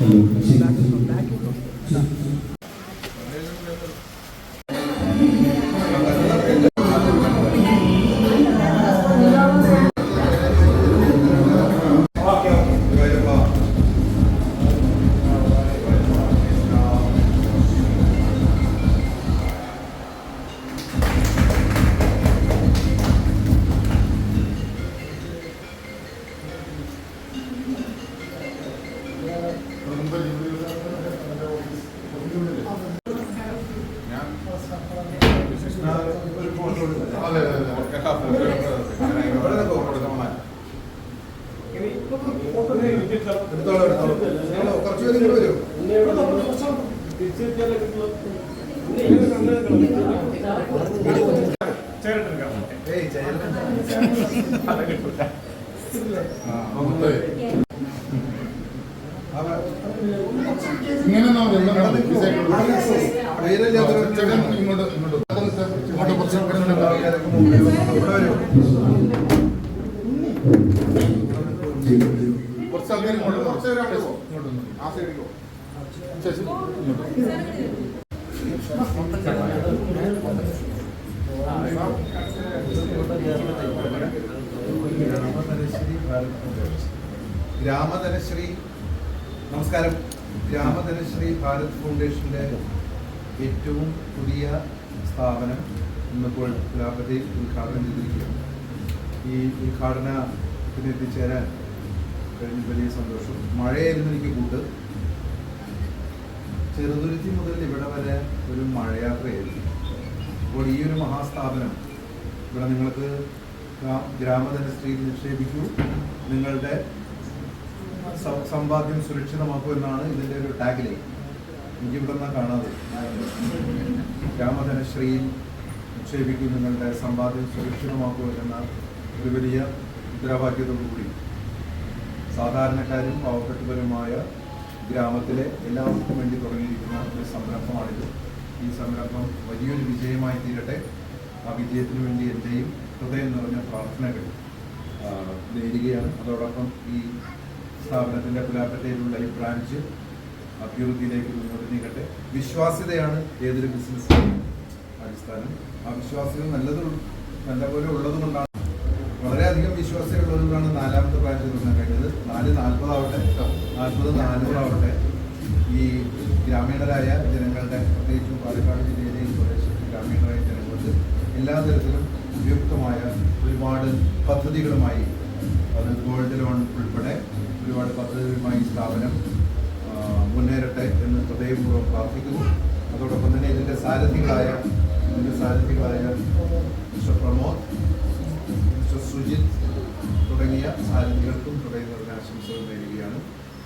en los presentes. ശരി ഇങ്ങനെ ഇങ്ങോട്ട് ഇങ്ങോട്ട് ഇങ്ങോട്ട് കുറച്ച് കുറച്ച് ആൾക്കാർ ഇങ്ങോട്ട് കുറച്ച് പേര് അവിടെ പോ. ഇങ്ങോട്ട് വന്നോ. ആ സൈഡിൽ പോ. ഇങ്ങോട്ട് ഗ്രാമധനശ്രീ നമസ്കാരം. ഗ്രാമധനശ്രീ ഭാരത് ഫൗണ്ടേഷന്റെ ഏറ്റവും പുതിയ സ്ഥാപനം ഇന്നിപ്പോൾ ഗ്രാമത്തിൽ ഉദ്ഘാടനം ചെയ്തിരിക്കുകയാണ്. ഈ ഉദ്ഘാടനത്തിന് എത്തിച്ചേരാൻ കഴിഞ്ഞ വലിയ സന്തോഷം. മഴയായിരുന്നു എനിക്ക് കൂട്ട് ചെറുതുരുത്തി മുതൽ ഇവിടെ വരെ ഒരു മഴയാത്രയായിരുന്നു അപ്പോൾ ഈ ഒരു മഹാസ്ഥാപനം ഇവിടെ നിങ്ങൾക്ക് ഗ്രാ- ഗ്രാമധനശ്രീയിൽ നിക്ഷേപിക്കൂ. നിങ്ങളുടെ സമ്പാദ്യം സുരക്ഷിതമാക്കൂ എന്നാണ് ഇതിന്റെ ഒരു ടാഗ്ലൈൻ എനിക്ക് ഇവിടെ നിന്നാണ് കാണാതെ. ഗ്രാമധനശ്രീയിൽ നിക്ഷേപിക്കൂ. നിങ്ങളുടെ സമ്പാദ്യം സുരക്ഷിതമാക്കൂ എന്ന ഒരു വലിയ മുദ്രാവാക്യത്തോടുകൂടി സാധാരണക്കാരും പാവപ്പെട്ടവരുമായ ഗ്രാമത്തിലെ എല്ലാവർക്കും വേണ്ടി തുടങ്ങിയിരിക്കുന്ന ഒരു സംരംഭമാണിത്. ഈ സംരംഭം വലിയൊരു വിജയമായി തീരട്ടെ. ആ വിജയത്തിന് വേണ്ടി എന്റെയും ഹൃദയം നിറഞ്ഞ പ്രാർത്ഥനകൾ നേരുകയാണ്. അതോടൊപ്പം ഈ സ്ഥാപനത്തിന്റെ പുലാപ്പറ്റയിലുള്ള ഈ ബ്രാഞ്ച് അഭിവൃദ്ധിയിലേക്ക് മുന്നോട്ട് നീങ്ങട്ടെ. വിശ്വാസ്യതയാണ് ഏതൊരു ബിസിനസ്സിനും അടിസ്ഥാനം. ആ വിശ്വാസ്യത നല്ലത് നല്ലപോലെ ഉള്ളത് വളരെയധികം വിശ്വാസികളുള്ളതുകൊണ്ടാണ് നാലാമത്തെ ബാച്ച് കഴിഞ്ഞത് നാല് നാൽപ്പതാവട്ടെ. നാൽപ്പത് നാനൂറാവട്ടെ. ഈ ഗ്രാമീണരായ ജനങ്ങളുടെ പ്രത്യേകിച്ചും പാലക്കാട് ജില്ലയിലെ ഈ പ്രദേശത്തെ ഗ്രാമീണരായ ജനങ്ങൾക്ക് എല്ലാ തരത്തിലും ഉപയുക്തമായ ഒരുപാട് പദ്ധതികളുമായി അത് ഗോൾഡ് ലോൺ ഉൾപ്പെടെ ഒരുപാട് പദ്ധതികളുമായി സ്ഥാപനം മുന്നേറട്ടെ എന്ന് ഹൃദയപൂർവം പ്രാർത്ഥിക്കുന്നു. അതോടൊപ്പം തന്നെ ഇതിന്റെ സാരഥികളായ ഇതിന്റെ സാരഥികളായ മിസ്റ്റർ പ്രമോദ് സുജിത് തുടങ്ങിയ സാരഥികൾക്കും തുടങ്ങിയവരുടെ ആശംസകൾ നേരുകയാണ്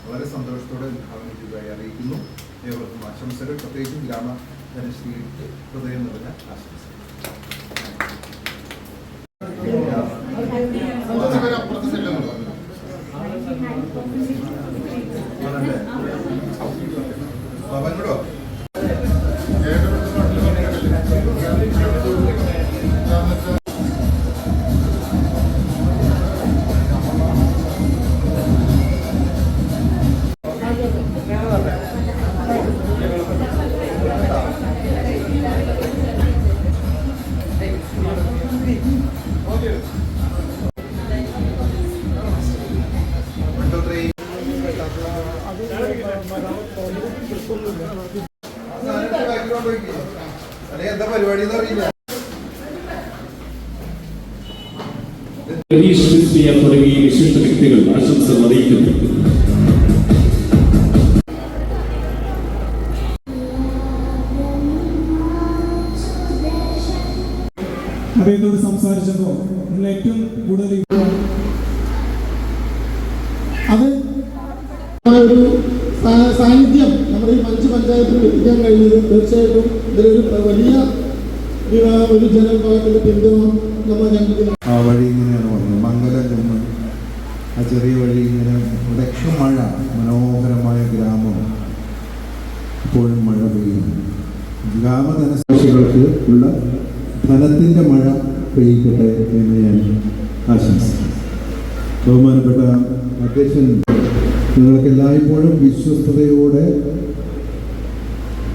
വളരെ സന്തോഷത്തോടെ ഉദ്ഘാടനം ചെയ്തതായി അറിയിക്കുന്നു ഏവർക്കും ആശംസകൾ പ്രത്യേകിച്ചും ഗ്രാമ ധനശ്രീക്ക് ഹൃദയം നിറഞ്ഞ ആശംസകൾ കുറച്ച് അദ്ദേഹത്തോട് സംസാരിച്ചപ്പോൾ നിങ്ങൾ ഏറ്റവും കൂടുതൽ അത് ഒരു സാന്നിധ്യം നമ്മുടെ ഈ പഞ്ച് പഞ്ചായത്തിൽ എത്തിക്കാൻ കഴിഞ്ഞത് തീർച്ചയായിട്ടും ഇതിലൊരു വലിയ ഒരു ജനവിഭാഗത്തിന്റെ പിന്തുണ നമ്മൾ ഞങ്ങൾക്ക് ആ വഴി ഇങ്ങനെയാണ് മംഗലം ചെന്ന് ആ ചെറിയ വഴി ഇങ്ങനെ വടക്ഷം മഴ മനോഹരമായ ഗ്രാമം ഇപ്പോഴും മഴ പെയ്യുന്നു. ഗ്രാമധനസാക്ഷികൾക്ക് ഉള്ള ധനത്തിന്റെ മഴ പെയ്യിക്കട്ടെ എന്ന് ഞാൻ ആശംസിക്കുന്നു. ബഹുമാനപ്പെട്ട അധ്യക്ഷൻ നിങ്ങൾക്ക് എല്ലായ്പ്പോഴും വിശ്വസ്തയോടെ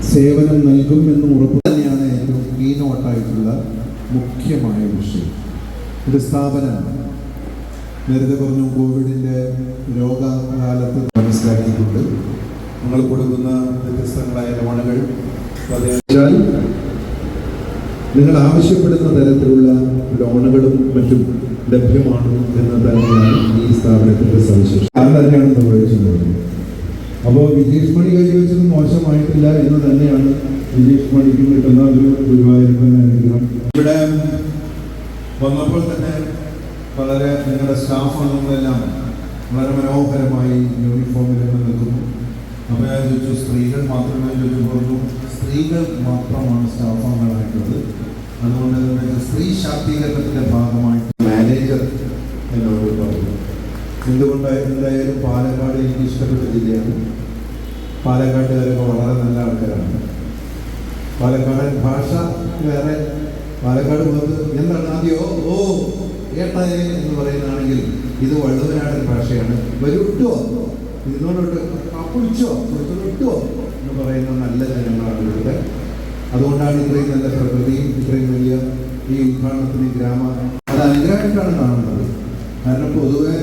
സേവനം നൽകും എന്ന് ഉറപ്പ് തന്നെയാണ് ഏറ്റവും കീനോട്ടായിട്ടുള്ള മുഖ്യമായ വിഷയം. ഒരു സ്ഥാപനം നേരത്തെ പറഞ്ഞു കോവിഡിന്റെ രോഗകാലത്ത് മനസ്സിലാക്കിയിട്ടുണ്ട്. നിങ്ങൾ കൊടുക്കുന്ന വ്യത്യസ്തങ്ങളായ ലോണുകൾ നിങ്ങൾ ആവശ്യപ്പെടുന്ന തരത്തിലുള്ള ലോണുകളും മറ്റും ലഭ്യമാണ് എന്ന് തന്നെയാണ് ഈ സ്ഥാപനത്തിന്റെ സവിശേഷം അത് തന്നെയാണ് നിർവഹിച്ചിട്ടുള്ളത് അപ്പോൾ വിജേഷ് മണി കൈവച്ചത് മോശമായിട്ടില്ല എന്ന് തന്നെയാണ് വിജേഷ് മണിക്ക് കിട്ടുന്ന ഒരു ഗുരുവായൂരപ്പൻ ഇവിടെ വന്നപ്പോൾ തന്നെ വളരെ നിങ്ങളുടെ സ്റ്റാഫ് അംഗങ്ങളെല്ലാം വളരെ മനോഹരമായി യൂണിഫോമിൽ നിന്ന് നിൽക്കുന്നു. അപ്പോൾ ഞാൻ ചോദിച്ചു സ്ത്രീകൾ മാത്രമേ ചോദിച്ചു സ്ത്രീകൾ മാത്രമാണ് സ്റ്റാഫ് അംഗങ്ങളായിട്ടുള്ളത് അതുകൊണ്ട് തന്നെ സ്ത്രീ ശാക്തീകരണത്തിന്റെ ഭാഗമായിട്ട് മാനേജർ എന്നോട് പറഞ്ഞു. എന്തുകൊണ്ട് എന്തായാലും പാലക്കാട് എനിക്ക് ഇഷ്ടപ്പെട്ട ജില്ലയാണ് പാലക്കാട്ടുകാരൊക്കെ വളരെ നല്ല ആൾക്കാരാണ്. പാലക്കാടൻ ഭാഷ വേറെ പാലക്കാട് പോകുന്നത് എന്താണ് ആദ്യം ഓ ഏട്ടായ എന്ന് പറയുന്നതാണെങ്കിൽ ഇത് വള്ളുവനാടൻ ഭാഷയാണ്. വരുട്ടോ ഇതിനോടൊട്ട് കുളിച്ചോ കുളിച്ചോ എന്ന് പറയുന്ന നല്ല ജനങ്ങളാണ് ഇവിടുത്തെ അതുകൊണ്ടാണ് ഇത്രയും നല്ല പ്രകൃതിയും ഇത്രയും വലിയ ഈ ഉദ്ഘാടനത്തിന് ഗ്രാമ അത് അനുഗ്രഹമായിട്ടാണ് കാണുന്നത്. കാരണം പൊതുവെ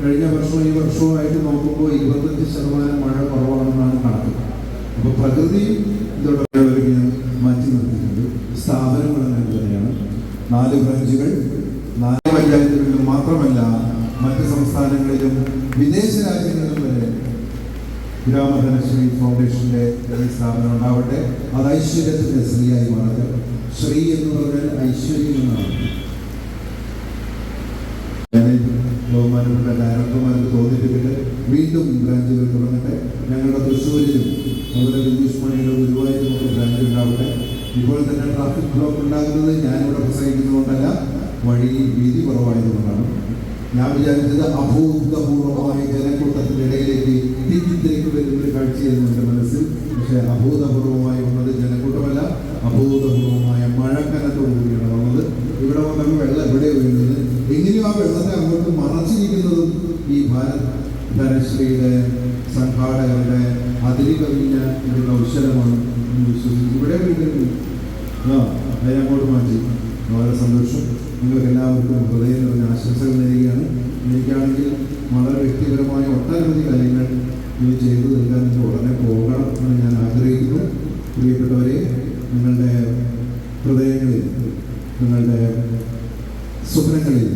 കഴിഞ്ഞ വർഷവും ഈ വർഷവുമായിട്ട് നോക്കുമ്പോൾ ഇരുപത്തഞ്ച് ശതമാനം മഴ കുറവാണെന്നാണ് കണക്ക്. അപ്പോൾ പ്രകൃതി ഇതോടൊപ്പം മാറ്റി നിർത്തിയിട്ടുണ്ട്. സ്ഥാപനങ്ങൾ അങ്ങനെ തന്നെയാണ്. നാല് ബ്രാഞ്ചുകൾ നാല് പഞ്ചായത്തുകളിലും മാത്രമല്ല മറ്റ് സംസ്ഥാനങ്ങളിലും വിദേശ രാജ്യങ്ങളിലും ഗ്രാമധനശ്രീ ഫൗണ്ടേഷന്റെ ജനറൽ സ്ഥാപനം ഉണ്ടാവട്ടെ. അത് ഐശ്വര്യത്തിന്റെ ശ്രീയായി മാറട്ടെ. ശ്രീ എന്ന് പറഞ്ഞാൽ ഐശ്വര്യം എന്നാണ്. ബഹുമാനപ്പെട്ട ഡയറക്ടർമാർക്ക് തോന്നിയിട്ടുണ്ട്. വീണ്ടും ബ്രാഞ്ചുകൾ തുടങ്ങട്ടെ. ഞങ്ങളുടെ തൃശ്ശൂരിലും അതുപോലെ ബിന്ദുഷ് മണിയുടെ ഒക്കെ ബ്രാഞ്ച് ഉണ്ടാവട്ടെ. ഇപ്പോൾ തന്നെ ട്രാഫിക് ബ്ലോക്ക് ഉണ്ടാകുന്നത് ഞാനിവിടെ പ്രസംഗിക്കുന്നതുകൊണ്ടല്ല വഴി വീതി കുറവായതുകൊണ്ടാണ്. ഞാൻ വിചാരിച്ചത് അഭൂതപൂർവമായ ജനക്കൂട്ടത്തിന്റെ ഇടയിലേക്ക് പക്ഷേ അഭൂതപൂർവമായി വന്നത് ജനക്കൂട്ടമല്ല അഭൂതപൂർവമായ മഴക്കനത്തോടു കൂടിയാണ് വന്നത്. ഇവിടെ വന്നപ്പോൾ വെള്ളം എവിടെ വീഴുന്നത്? എങ്ങനെയോ ആ വെള്ളത്തെ അങ്ങോട്ട് മറച്ചിരിക്കുന്നതും ഈ ഭാരത് ധനശ്രീയുടെ സംഘാടകരുടെ അതിരി കവിഞ്ഞ ഔഷധമാണ് എന്ന് ഇവിടെ വീണ്ടും ആ അതിനങ്ങോട്ട് മാറ്റി. വളരെ സന്തോഷം. നിങ്ങൾക്ക് എല്ലാവർക്കും ഹൃദയം നിറഞ്ഞ ആശംസകൾ നൽകുകയാണ് എനിക്കാണെങ്കിൽ വളരെ വ്യക്തിപരമായ ഒട്ടനവധി കാര്യങ്ങൾ ഇത് ചെയ്തു തീർക്കാൻ നിങ്ങൾ ഉടനെ പോകണം എന്ന് ഞാൻ ആഗ്രഹിക്കുന്നു. പ്രിയപ്പെട്ടവരെ നിങ്ങളുടെ ഹൃദയങ്ങളിൽ നിങ്ങളുടെ സ്വപ്നങ്ങളിൽ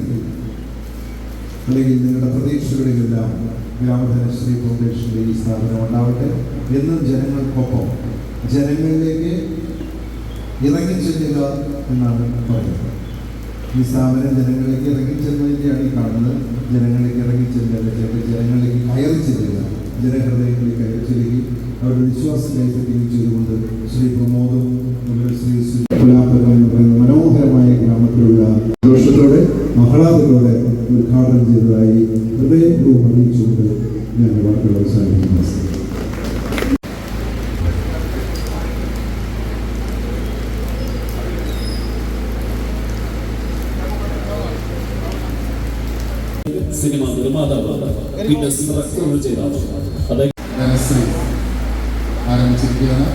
അല്ലെങ്കിൽ നിങ്ങളുടെ പ്രതീക്ഷകളിലെല്ലാം ഗ്രാമധനശ്രീ ഫൗണ്ടേഷന്റെ ഈ സ്ഥാപനം ഉണ്ടാവട്ടെ. എന്നും ജനങ്ങൾക്കൊപ്പം ജനങ്ങളിലേക്ക് ഇറങ്ങി ചെല്ലുക എന്നാണ് പറയുന്നത്. ഈ സ്ഥാപനം ജനങ്ങളിലേക്ക് ഇറങ്ങി ചെന്നതിന്റെയാണ് ഈ കാണുന്നത്. ജനങ്ങളിലേക്ക് ഇറങ്ങി ചെല്ലുക ജനങ്ങളിലേക്ക് കയറി ചെല്ലുക. ജനഹൃദയങ്ങളിൽ അയച്ചിരിക്കും അവരുടെ വിശ്വാസത്തിലേക്ക് തിരിച്ചുകൊണ്ട് ശ്രീ പ്രമോദം ശ്രീ എന്ന് പറയുന്ന മനോഹരമായ ഗ്രാമത്തിലുള്ള സന്തോഷത്തോടെ ആഹ്ലാദത്തോടെ ഉദ്ഘാടനം ചെയ്തതായി ഹൃദയപൂർവം അറിയിച്ചുകൊണ്ട് ഞാൻ വാക്കുകൾ അവസാനിക്കുന്നു സിനിമ നിർമ്മാതാവ് പിന്നെ റെക്കോർഡ് ചെയ്ത ആൾ. അതായത് ധനശ്രീ ആരംഭിച്ചിരിക്കുകയാണ്.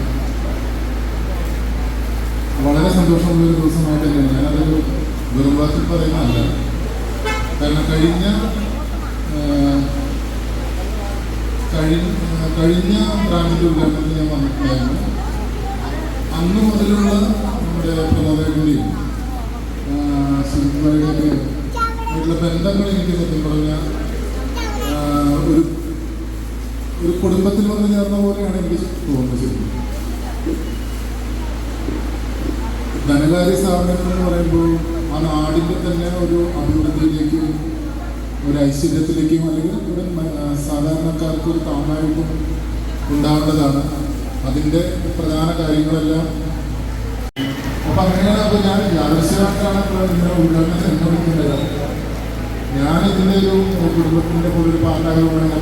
വളരെ സന്തോഷമുള്ള ഒരു ദിവസമായിട്ട് തന്നെയാണ് ഞാനതൊരു വെറും വാക്കിൽ പറയുന്നതല്ല. കാരണം കഴിഞ്ഞ കഴിഞ്ഞ കഴിഞ്ഞ ബ്രാഞ്ചിന്റെ ഉദ്ഘാടനത്തിൽ ഞാൻ വന്നിട്ടുണ്ടായിരുന്നു. അന്ന് മുതലുള്ള നമ്മുടെ പ്രമോദയുടെയും ശില്പയുടെയും ആയിട്ടുള്ള ബന്ധങ്ങൾ എനിക്ക് സത്യം പറഞ്ഞാൽ ആ, ഒരു ഒരു കുടുംബത്തിൽ വന്നു ചേർന്ന പോലെയാണ് എനിക്ക് തോന്നുന്നത് ധനകാര്യ സ്ഥാപനങ്ങൾ എന്ന് പറയുമ്പോൾ ആ നാടിന്റെ തന്നെ ഒരു അഭിവൃദ്ധിയിലേക്കും ഒരു ഐശ്വര്യത്തിലേക്കും അല്ലെങ്കിൽ ഒരു സാധാരണക്കാർക്ക് ഒരു താങ്ങായിട്ടും ഉണ്ടാവേണ്ടതാണ് അതിന്റെ പ്രധാന കാര്യങ്ങളെല്ലാം അപ്പം അങ്ങനെയാണ് അപ്പോൾ ഞാൻ യാദൃശ്യമായിട്ടാണ് ഇങ്ങനെ ഉദ്ഘാടനം ചെന്നുകൊടുക്കുന്നത് ഞാൻ ഇതിന്റെ ഒരു കുടുംബത്തിന്റെ കൂടെ ഒരു പാട്ടായതുകൊണ്ട് ഞാൻ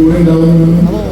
കൂടെ ഉണ്ടാവുമെന്നും